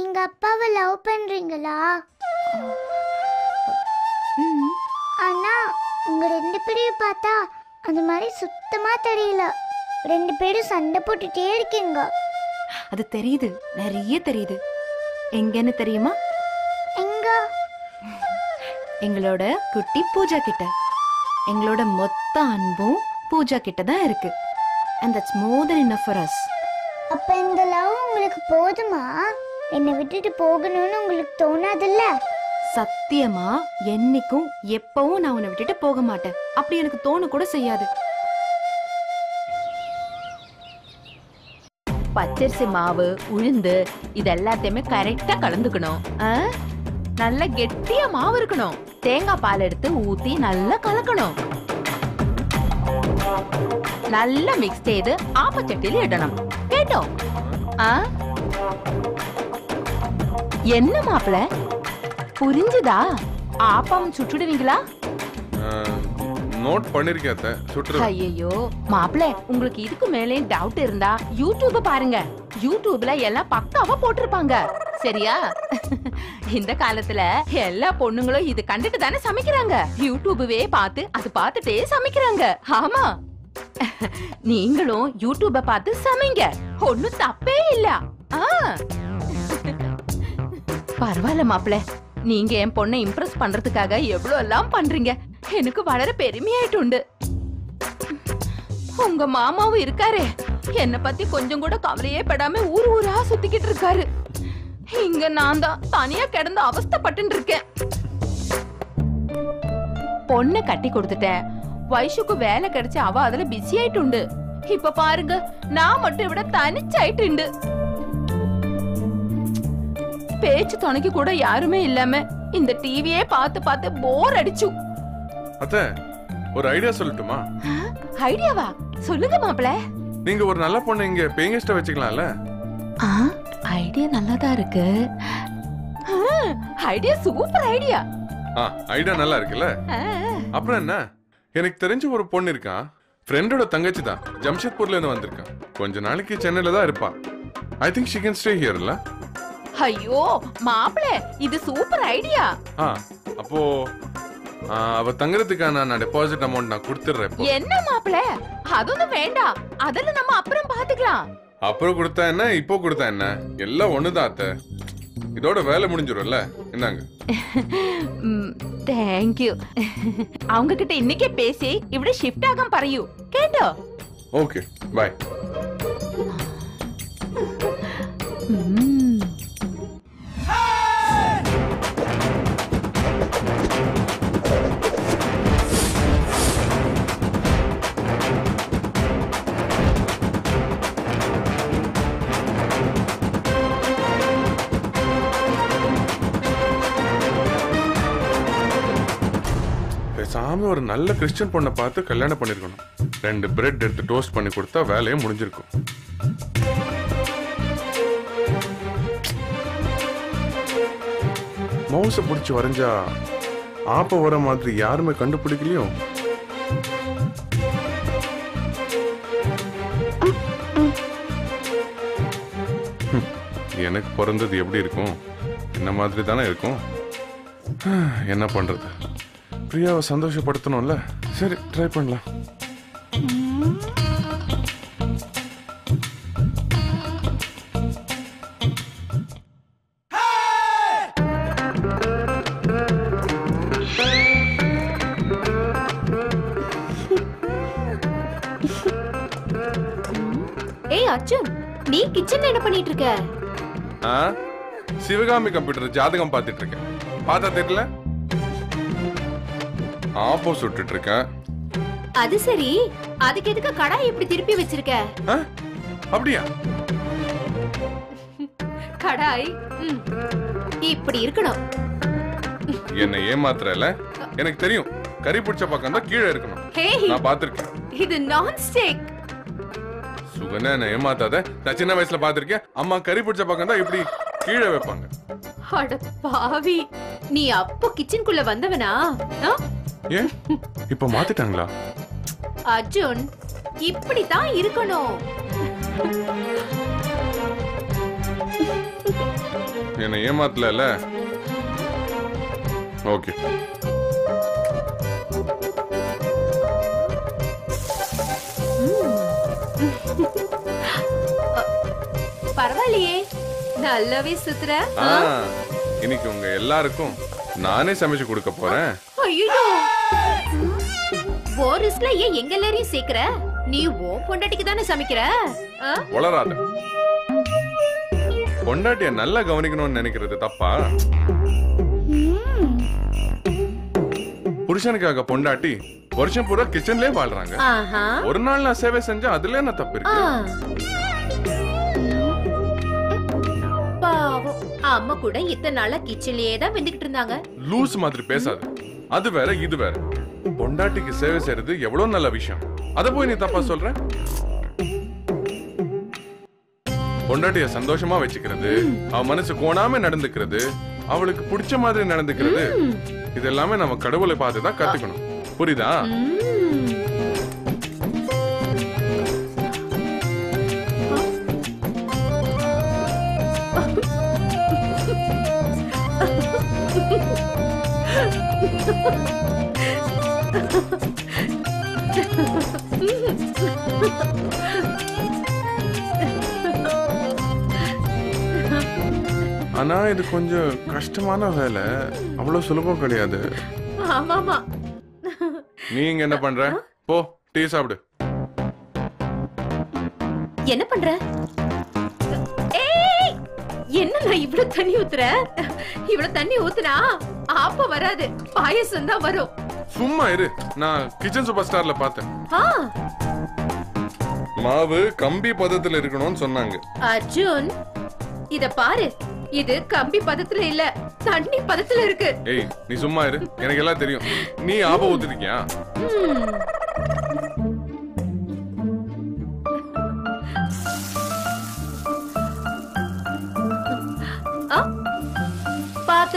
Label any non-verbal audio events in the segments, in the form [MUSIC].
நீங்க அப்பாவை லவ் பண்றீங்களா? ஆனா உங்க ரெண்டு பேரையும் பார்த்தா அந்த மாதிரி சுத்தமா தெரியல. ரெண்டு பேரும் சண்டை போட்டுட்டே இருக்கீங்க. அது தெரியுது. நிறைய தெரியுது. எங்கன்னு தெரியுமா? எங்க? எங்களோட குட்டி பூஜா கிட்ட. எங்களோட மொத்த அன்பும் பூஜா கிட்ட தான் இருக்கு. And that's more then enough for us. அப்ப இந்த லவ் உங்களுக்கு போதுமா? என்னை விட்டுட்டு போகணும்னு உங்களுக்கு தோணாதுல்ல? சத்தியமா? என்னைக்கும் எப்பவும் நான் உன்னை விட்டுட்டு போக மாட்டேன். அப்படி எனக்கு தோண கூட செய்யாது. பச்சரிசி மாவு உளுந்து இது எல்லாத்தையுமே கரெக்டா கலந்துக்கணும். ஆ? நல்ல கெட்டியா மாவு இருக்கணும். தேங்காய் பால் எடுத்து ஊத்தி நல்லா கலக்கணும். நல்லா மிக்ஸ் செய்து ஆப்பச்சட்டியில் இடணும். கேட்டோம்? ஆ? என்ன மாப்பிள? புரிஞ்சுதா? ஆப்பம் சுட்டுடுவீங்களா நோட் பண்ணிருக்கேன் சுட்டுரு ஐயோ மாப்பிள உங்களுக்கு இதுக்கு மேலே டவுட் இருந்தா யூடியூப் பாருங்க. யூடியூப்ல எல்லாம் பக்காவா போட்டிருப்பாங்க. சரியா? இந்த காலத்துல எல்லா பொண்ணுங்களும் இது கண்டுட்டு தானே சமைக்கிறாங்க. யூடியூபவே பார்த்து அது பார்த்துட்டே சமைக்கிறாங்க. ஆமா. நீங்களும் யூடியூப பார்த்து சமைங்க. ஒண்ணும் தப்பே இல்ல. ஆ. பரவாயில்ல மாப்பிள. நீங்க என் பொண்ணை இம்ப்ரெஸ் பண்றதுக்காக எவ்வளவு எல்லாம் பண்றீங்க? எனக்கு வளர பெருமையாயிட்டுண்டு. உங்க மாமாவும் இருக்காரே. என்ன பத்தி கொஞ்சம் கூட கவலையே படாம ஊர் ஊரா சுத்திக்கிட்டு இருக்காரு. இங்க நான் தான் தனியா கிடந்து அவஸ்தப்பட்டு இருக்கேன். பொண்ணை கட்டி கொடுத்துட்டேன். வைஷுக்கு வேலை கிடைச்சு அவ அதுல பிஸி ஆயிட்டுண்டு. இப்ப பாருங்க நான் மட்டும் விட தனிச்சாயிட்டுண்டு. பேச்சு துணைக்கு கூட யாருமே இல்லாம இந்த டிவியே பார்த்து பார்த்து போர் அடிச்சு. அத்தை ஒரு ஐடியா சொல்லட்டுமா? ஐடியாவா சொல்லுங்க மாப்பிள. நீங்க ஒரு நல்ல பொண்ணு இங்க பேங்கெஸ்ட வச்சுக்கலாம்ல? ஐடியா நல்லாதான் இருக்கு? ஐடியா சூப்பர் ஐடியா ஆ ஐடியா நல்லா இருக்குல்ல? அப்புறம் என்ன? எனக்கு தெரிஞ்ச ஒரு பொண்ணு இருக்கான் ஃப்ரெண்டோட தங்கச்சி தான். ஜம்ஷெட்பூர்ல இருந்து வந்திருக்கான் கொஞ்ச நாளைக்கு சென்னையில தான் இருப்பா. I think she can stay ஹியர்ல ஐயோ மாப்பிள இது சூப்பர் ஐடியா. அப்போ அவ தங்குறதுக்கான நான் டெபாசிட் அமௌண்ட் நான் கொடுத்துறேன் என்ன மாப்பிள? அதொന്നും வேண்டாம். அதெல்லாம் நம்ம அப்புறம் பாத்துக்கலாம். அப்புறம் கொடுத்தா என்ன? இப்போ கொடுத்தா என்ன? எல்லாம் ஒண்ணுதான் அத்த. இதோட வேலை முடிஞ்சிடும்ல. என்னங்க தேங்க்யூ [LAUGHS] அவங்க கிட்ட இன்னைக்கே பேசி ഇവിടെ ஷிஃப்ட் ആകാൻ പറയൂ കേട്ടോ ஓகே பை நல்ல கிறிஸ்டியன் பொண்ணை பார்த்து கல்யாணம் பண்ணிருக்கணும். ரெண்டு பிரெட் எடுத்து டோஸ்ட் பண்ணி கொடுத்தா வேலையே முடிஞ்சிருக்கும். மவுச பிடிச்சி வரைஞ்சா ஆப்ப வர மாதிரி யாருமே கண்டுபிடிக்கலையோ? எனக்கு பிறந்தது எப்படி இருக்கும்? என்ன மாதிரி தானே இருக்கும்? என்ன பண்றது? பிரியாவை சந்தோஷப்படுத்தணும்ல? சரி ட்ரை பண்ணலாம். ஏய் அர்ஜுன் நீ கிச்சன்ல என்ன பண்ணிட்டு இருக்க? ஆ? சிவகாமி கம்ப்யூட்டர் ஜாதகம் பார்த்துட்டு இருக்கேன். பார்த்தா தெரியல? ஆப்போ சுட்டுட்டு இருக்கேன் அது சரி. அதுக்கு எதுக்கு கடாய் இப்படி திருப்பி வச்சிருக்க? அப்படியா? கடாய். இப்படி இருக்கணும். என்னை ஏமாத்துறல? எனக்கு தெரியும். கறி பிடிச்ச பக்கம் தான் கீழே இருக்கணும். நான் பார்த்திருக்கேன். இது நான் ஸ்டிக் சுகன்யா என்னை ஏமாத்தாத? நான் சின்ன வயசுல பார்த்திருக்கேன். அம்மா கறி பிடிச்ச பக்கம் தான் இப்படி கீழே வைப்பாங்க. அட பாவி நீ அப்போ கிச்சனுக்குள்ள வந்தவனா? ஏன்? இப்ப மாத்திட்டாங்களா? அர்ஜுன் இப்படித்தான் இருக்கணும். என்னை ஏமாத்தல ஓகே. பரவாயில்லையே. நல்லாவே சுத்துற இன்னைக்கு உங்க எல்லாருக்கும் நானே சமைச்சு கொடுக்க போறேன். ஐயோ போரிஸ்ல ஏன் எங்க எல்லாரையும் சேர்க்கிற? நீ ஓ பொண்டாட்டிக்கு தானே சமைக்கிற? வளராத. பொண்டாட்டிய நல்லா கவனிக்கணும்னு நினைக்கிறது தப்பா? புருஷனுக்காக பொண்டாட்டி வருஷம் பூரா கிச்சன்லயே வாழ்றாங்க. ஒரு நாள் நான் சேவை செஞ்சா அதுல என்ன தப்பு. இருக்கு அம்மா கூட இத்தனை நாளா கிச்சன்லயே தான் வெந்துகிட்டு இருந்தாங்க. லூஸ் மாதிரி பேசாது. அது வேற இது வேற. பொண்டாட்டிக்கு சேவை செய்யறது எவ்வளவு நல்ல விஷயம். அத போய் நீ தப்பா சொல்ற? பொண்டாட்டிய சந்தோஷமா வச்சுக்கிறது அவ மனசு கோணாம நடந்துக்கிறது அவளுக்கு பிடிச்ச மாதிரி நடந்துக்கிறது இது எல்லாமே நம்ம கடவுளை பார்த்து தான் கத்துக்கணும். புரியுதா? ஆனா இது கொஞ்சம் கஷ்டமான வேலை. அவ்வளவு சுலபம் கிடையாது. ஆமாமா. நீங்க என்ன பண்ற? போ டீ சாப்பிடு. என்ன பண்ற? என்ன நான் இவ்வளவு தண்ணி ஊத்துற? இவ்வளவு தண்ணி ஊத்துனா? ஆப்ப வராது. பாயசம் தான் வரும். சும்மா இரு. நான் கிச்சன் சூப்பர் ஸ்டார்ல பார்த்தேன். மாவு கம்பி பதத்துல இருக்கணும்னு சொன்னாங்க. அர்ஜுன் இத பாரு. இது கம்பி பதத்துல இல்ல தண்ணி பதத்துல இருக்கு. ஏய் நீ சும்மா இரு. எனக்கு எல்லாம் தெரியும். நீ ஆப ஊத்திருக்கியா?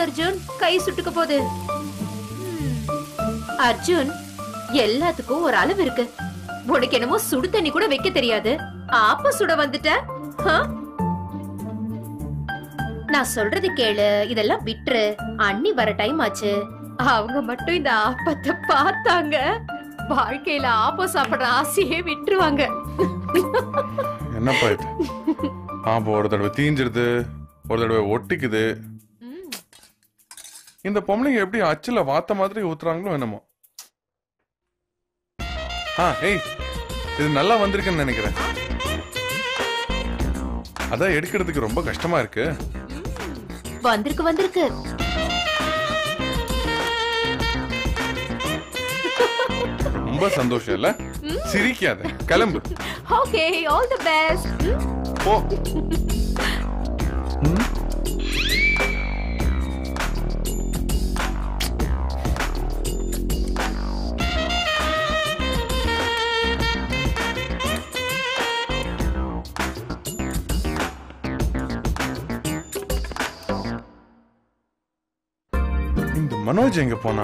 அர்ஜுன் கை சுட்டுக்க போகுது. அர்ஜுன் எல்லாத்துக்கும் ஒரு அளவு இருக்கு. உனக்கு என்னமோ சுடு தண்ணி கூட வைக்க தெரியாது. ஆப்ப சுட வந்துட்ட. நான் சொல்றது கேளு இதெல்லாம் விட்டுரு. அண்ணி வர டைம் ஆச்சு. அவங்க மட்டும் இந்த ஆப்பத்தை பார்த்தாங்க. வாழ்க்கையில ஆப்பம் சாப்பிடுற ஆசையே விட்டுருவாங்க. என்ன இது? ஆப ஒரு தடவை தீஞ்சிருது ஒரு தடவை ஒட்டிக்குது. இந்த பொம்பளைங்க எப்படி அச்சுல வாத்த மாதிரி ஊத்துறாங்களோ என்னமோ. ஆ ஏய் இது நல்லா வந்திருக்குன்னு நினைக்கிறேன். அதான் எடுக்கிறதுக்கு ரொம்ப கஷ்டமா இருக்கு. வந்திருக்கு வந்திருக்கு. ரொம்ப சந்தோஷம் இல்ல? சிரிக்காத கிளம்பு. ஓகே ஆல் தி பெஸ்ட் போ. மனோஜ் எங்க போனா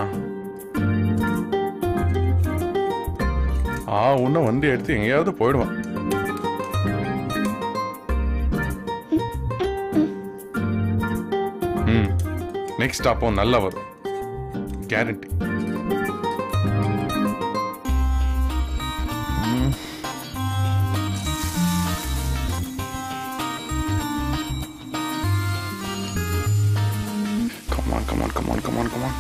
ஆ உன்ன வண்டி எடுத்து எங்கேயாவது போயிடுவான் நெக்ஸ்ட் அப்போ நல்லா வரும் guarantee on, come on, come on, come on, come on.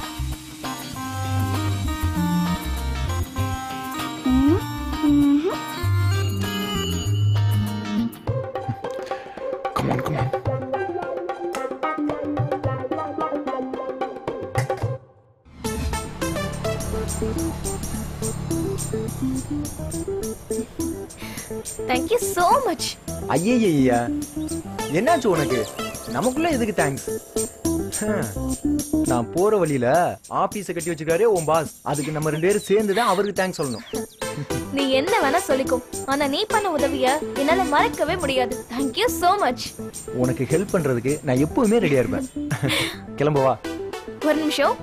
Come on, come on. Thank you so much ஐயய்யா என்னாச்சு உனக்கு நமக்குள்ள எதுக்கு தேங்க்ஸ் நான் போற வழியில ஆபீஸ கட்டி வச்சிருக்காரு உன் பாஸ் அதுக்கு நம்ம ரெண்டு பேரும் சேர்ந்து தான் அவருக்கு தேங்க்ஸ் சொல்லணும். நீ என்ன வேணா சொல்லிக்கோ. ஆனா நீ பண்ண உதவிய என்னால மறக்கவே முடியாது. தேங்க்யூ ஸோ மச் உனக்கு ஹெல்ப் பண்றதுக்கு நான் எப்பவுமே ரெடியா இருப்பேன். கிளம்பவா ஒரு நிமிஷம்.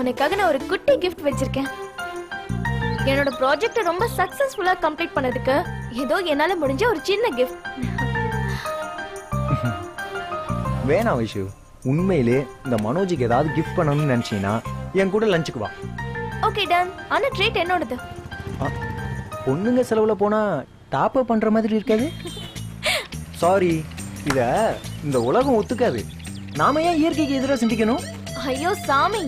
உனக்காக நான் ஒரு குட்டி கிஃப்ட் வச்சிருக்கேன். என்னோட ப்ராஜெக்ட ரொம்ப சக்சஸ்ஃபுல்லா கம்ப்ளீட் பண்ணதுக்கு ஏதோ என்னால முடிஞ்ச ஒரு சின்ன கிஃப்ட் வேணாம் வைஷு உண்மையிலே இந்த மனோஜுக்கு ஏதாவது கிஃப்ட் பண்ணணும்னு நினைச்சீங்கன்னா என் கூட லஞ்சுக்கு வா. ஓகே டன் ஆனா ட்ரீட் என்னோடது? பொண்ணுங்க செலவுல போனா டாப் அப் பண்ற மாதிரி இருக்காது? சாரி இத இந்த உலகம் ஒத்துக்காது. நாம ஏன் இயற்கைக்கு எதிராக சிந்திக்கணும்? ஐயோ சாமி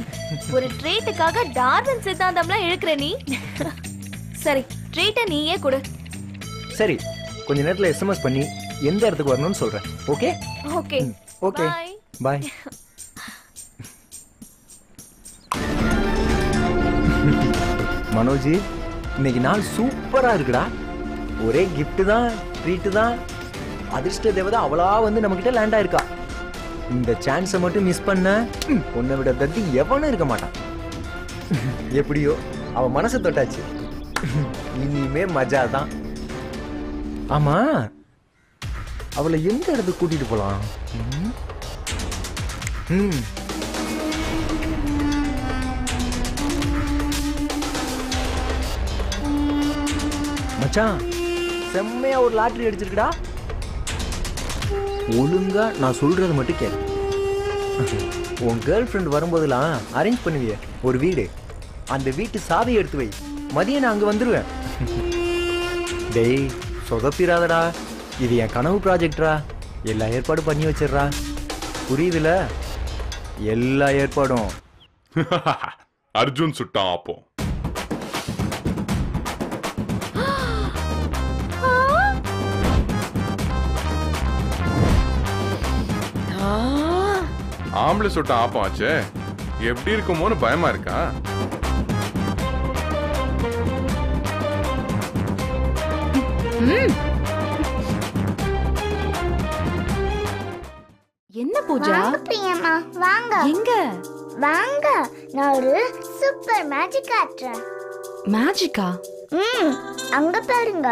ஒரு ட்ரீட்டுக்காக டார்வின் சித்தாந்தம்லாம் இழுக்கிற நீ? சரி ட்ரீட்டை நீயே கொடு. சரி கொஞ்ச நேரத்துல எஸ்எம்எஸ் பண்ணி எந்த இடத்துக்கு வரணும்னு சொல்றேன். Okay okay okay. Bye. Bye Manoj இன்னைக்கு நாள் சூப்பரா இருக்குடா. ஒரே gift தான் ட்ரீட் தான். அதிர்ஷ்ட தேவதை அவளா வந்து நம்ம கிட்ட லேண்ட் ஆயிருக்கா. இந்த சான்ஸை மட்டும் மிஸ் பண்ண உன்னை விட தத்தி எவனும் இருக்க மாட்டான். எப்படியோ அவ மனசை தொட்டாச்சு. இனிமே மஜா தான். ஆமா அவளை எந்த இடத்துக்கு கூட்டிட்டு போலாம்? ம்? ம் மச்சான் செம்மையா ஒரு லாட்ரி அடிச்சிருக்கடா. ஒழுங்கா நான் சொல்றது மட்டும் கே உன் கேர்ள் ஃப்ரெண்ட் வரும்போதெல்லாம் அரேஞ்ச் பண்ணுவிய ஒரு வீடு. அந்த வீட்டு சாவி எடுத்து வை. மதியம் நான் அங்க வந்துருவேன். டேய் சொதப்பிராதடா. இது என் கனவு ப்ராஜெக்டரா எல்லா ஏற்பாடும் பண்ணி வச்சிடுறா புரியுதுல? எல்லா ஏற்பாடும். [LAUGHS] அர்ஜுன் சுட்டான் அப்போ. [GASPS] ஆம்பளை சுட்ட ஆப்பம் ஆச்சே. எப்படி இருக்குமோன்னு பயமா இருக்கா? என்ன பூஜா. வாங்க பிரியம்மா வாங்க. எங்க? வாங்க நான் ஒரு சூப்பர் மேஜிக் காட்டுறேன் மேஜிக்கா ம் அங்க பாருங்க.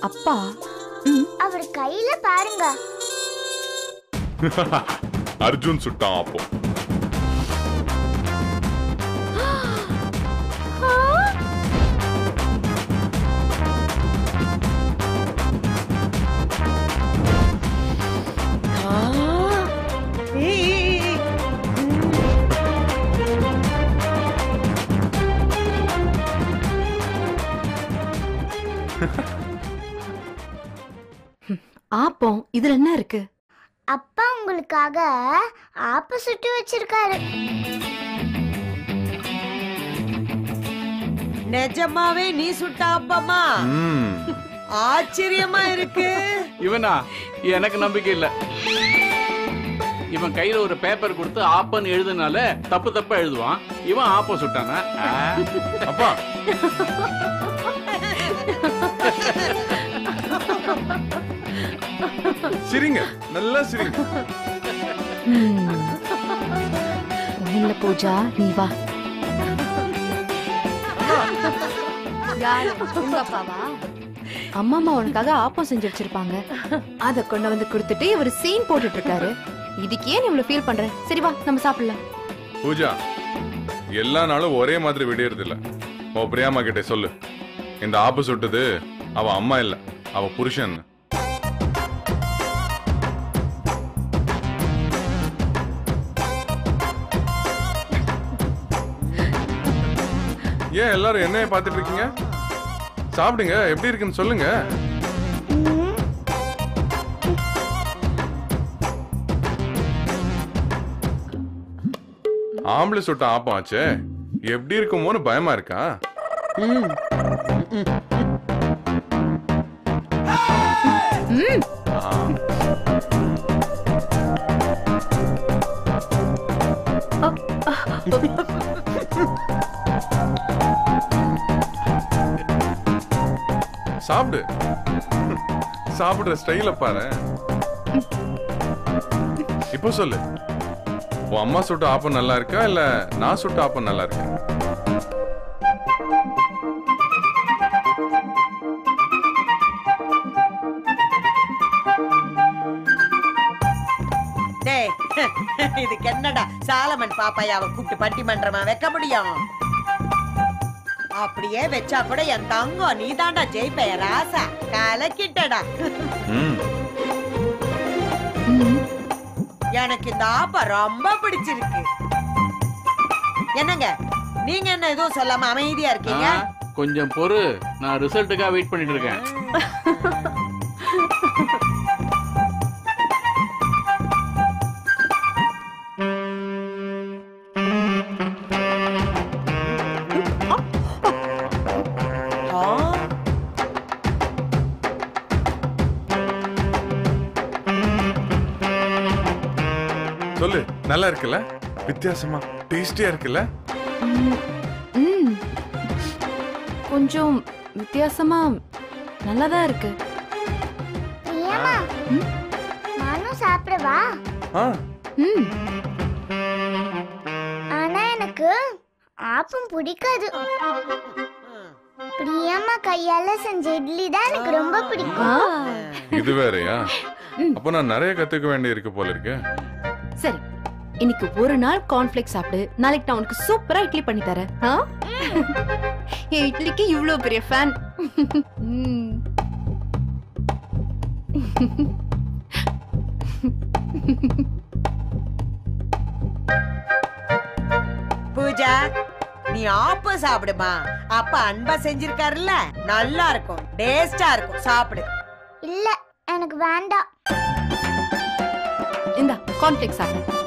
அப்பா அவர் கையில பாருங்க. [LAUGHS] அர்ஜுன் சுட்டான் அப்போ. ஆப்பம் இதுல என்ன இருக்கு? அப்பா உங்களுக்காக ஆப்ப சுட்டு வச்சிருக்காரு. நிஜமாவே நீ சுட்ட அப்பமா ஆச்சரியமா இருக்கு. இவனா? எனக்கு நம்பிக்கை இல்ல. இவன் கையில ஒரு பேப்பர் கொடுத்து ஆப்பன்னு எழுதுனால தப்பு தப்பா எழுதுவான். இவன் ஆப்ப சுட்டானா. அப்பா. [LAUGHS] [LAUGHS] சிரிங்க நல்லா சிரிங்க. இல்ல பூஜா நீ வா. அம்மா அம்மா உனக்காக ஆப்பம் செஞ்சு வச்சிருப்பாங்க. அத கொண்டு வந்து கொடுத்துட்டு இவர் சீன் போட்டுட்டு இருக்காரு இதுக்கு ஏன் இவ்வளவு ஃபீல் பண்ற? சரி வா நம்ம சாப்பிடலாம். பூஜா எல்லா நாளும் ஒரே மாதிரி விடியறது இல்ல உன் பிரியாமா கிட்ட சொல்லு. இந்த ஆப்பு சுட்டது அவ அம்மா இல்ல அவ புருஷன். ஏன் எல்லாரும் என்னைய பார்த்துட்டு இருக்கீங்க? சாப்பிடுங்க எப்படி இருக்குன்னு சொல்லுங்க. ஆம்பளை சுட்ட ஆப்பம் ஆச்சே. எப்படி இருக்குமோன்னு பயமா இருக்கா? ஆ. சாப்பிடு. சாப்பிடுற ஸ்டைல பாரு. இப்போ சொல்லு. உன் அம்மா சுட்ட ஆப்பம் நல்லா இருக்கா? இல்ல நான் சுட்ட ஆப்பம் நல்லா இருக்கா? டேய் இதுக்கு என்னடா சாலமன் பாப்பாயாவை கூப்பிட்டு பட்டிமன்றமா வைக்க முடியும்? அப்படியே வச்சா கூட என் தங்கம் நீதாண்டா ஜெயிப்ப ராசா. கலக்கிட்டடா. எனக்கு இந்த ஆப்பா ரொம்ப பிடிச்சிருக்கு. என்னங்க? நீங்க என்ன எதுவும் சொல்லாம அமைதியா இருக்கீங்க? கொஞ்சம் பொறு. நான் ரிசல்ட்டுக்காக வெயிட் பண்ணிட்டு இருக்கேன். நல்லா இருக்குல்ல? வித்தியாசமா டேஸ்டியா இருக்குல்ல? ம். கொஞ்சம் வித்தியாசமா நல்லாதான் இருக்கு. பிரியமா? நானும் சாப்பிடவா? ஆ. ம். ஆனா எனக்கு ஆப்பம் பிடிக்காது. பிரியம்மா கையால செஞ்ச இட்லி தான் எனக்கு ரொம்ப பிடிக்கும். இது வேறயா. அப்போ நான் நிறைய கத்துக்க வேண்டி இருக்கு போல இருக்கு. சரி இன்னைக்கு ஒரு நாள் கார்ன்ஃபிளேக்ஸ் சாப்பிடு. நாளைக்கு நான் உனக்கு சூப்பரா இட்லி பண்ணி தரேன்? என் இட்லிக்கு இவ்ளோ பெரிய ஃபேன் பூஜா நீ ஆப்ப சாப்பிடுமா. அப்ப அன்பா செஞ்சிருக்காருல்ல? நல்லா இருக்கும். டேஸ்டா இருக்கும். சாப்பிடு. இல்ல எனக்கு வேண்டாம். இந்த கார்ன்ஃபிளேக்ஸ் சாப்பிடு.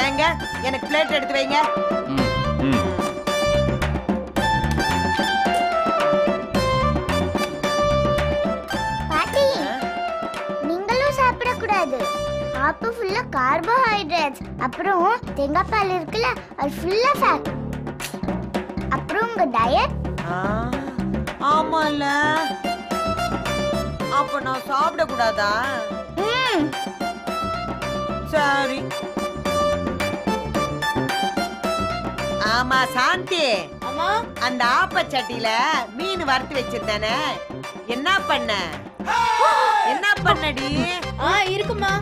ஏங்க எனக்கு பிளேட் எடுத்து வைங்க. பாட்டி நீங்களும் சாப்பிடக்கூடாது. ஆப்பு ஃபுல்லா கார்போஹைட்ரேட்ஸ் அப்புறம் தேங்காய் பால் இருக்குல்ல அது ஃபுல்லா ஃபேட் அப்புறம் உங்க டயட் ஆ, ஆமால அப்ப நான் சாப்பிட கூடாதா ம். சரி. ஆமா சாந்தி. அம்மா. அந்த ஆப்பச்சட்டியில மீன் வறுத்து வச்சிருந்தானே. என்ன பண்ண? என்ன பண்ணடி? ஆ இருக்குமா.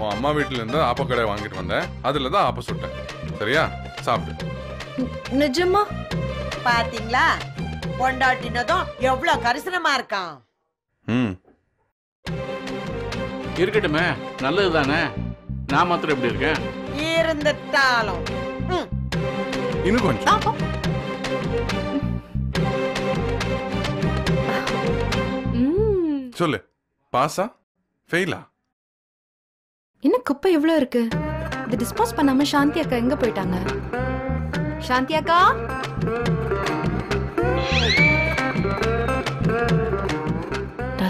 உன் அம்மா வீட்ல இருந்து ஆப்ப கடை வாங்கிட்டு வந்தேன். அதுல தான் ஆப்ப சுட்டேன். சரியா? சாப்பிடு. நிஜமா? பாத்தீங்களா? பொண்டாட்டினதும் எவ்வளவு கரிசனமா இருக்கான். ம். இருக்கட்டுமே நல்லது தானே நான் மாத்திரம் எப்படி இருக்கேன்? இருந்துட்டாலும். ம், இன்னும் கொஞ்சம். ம். சொல்லு. பாஸா ஃபெயிலா? என்ன குப்பை எவ்வளவு இருக்கு? இது டிஸ்போஸ் பண்ணாம சாந்தி அக்கா எங்க போயிட்டாங்க? சாந்தி அக்கா?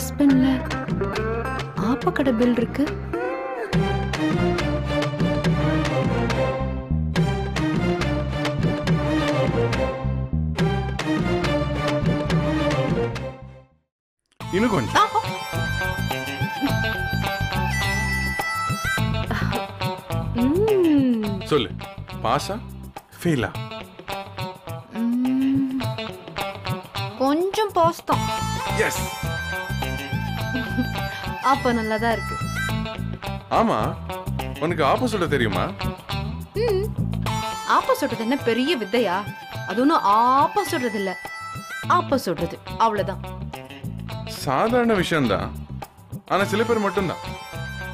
டஸ்ட்பின்ல ஆப்பக்கடை பில் இருக்கு. இன்னும் கொஞ்சம். சொல்லு. பாஸா ஃபெயிலா. கொஞ்சம் பாஸ்தம் எஸ் அப்ப நல்லாதான் இருக்கு. ஆமா உனக்கு ஆப்போசிட்ல தெரியுமா? ம். ஆப்ப என்ன பெரிய வித்தையா? அது ஒன்றும் ஆப்ப சுடுறது இல்ல. ஆப்ப சுடுறது அவ்வளவுதான். சாதாரண விஷயம்தான். ஆனா சில பேர் மட்டும்தான்.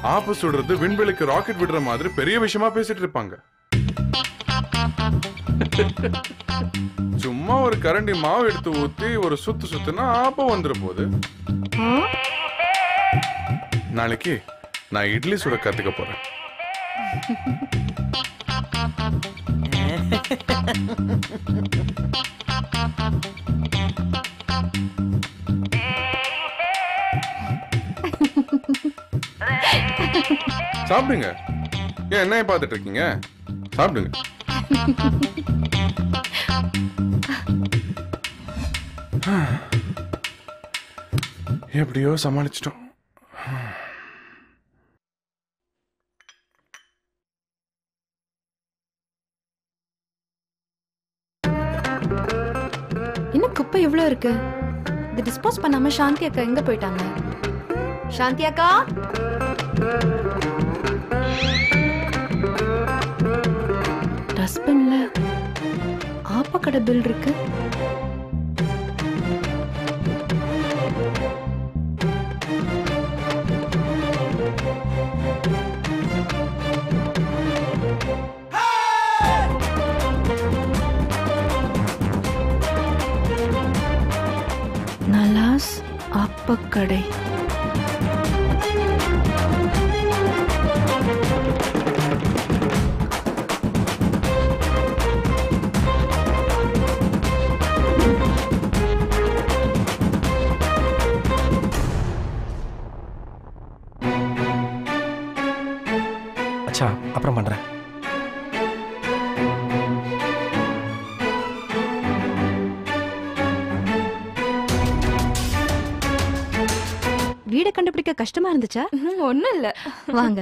ஆப்பு சுடுறது விண்வெளிக்கு ராக்கெட் விடுற மாதிரி பெரிய விஷயமா பேசிட்டு இருப்பாங்க. சும்மா ஒரு கரண்டி மாவு எடுத்து ஊத்தி ஒரு சுத்து சுத்துனா ஆப்பம் வந்துட போகுது? நாளைக்கு நான் இட்லி சுட கத்துக்க போறேன். சாப்பிடுங்க. ஏன் என்ன பார்த்துட்டு இருக்கீங்க? சாப்பிடுங்க. எப்படியோ சமாளிச்சிட்டோம். என்ன குப்பை இவ்வளோ இருக்கு. இது டிஸ்போஸ் பண்ணாம சாந்தி அக்கா எங்க போயிட்டாங்க? சாந்தி அக்கா? டஸ்ட்பின்ல ஆப்ப கடை பில் இருக்கு. पकड़े கஷ்டமா இருந்துச்சா? ஒன்றும் இல்லை. வாங்க.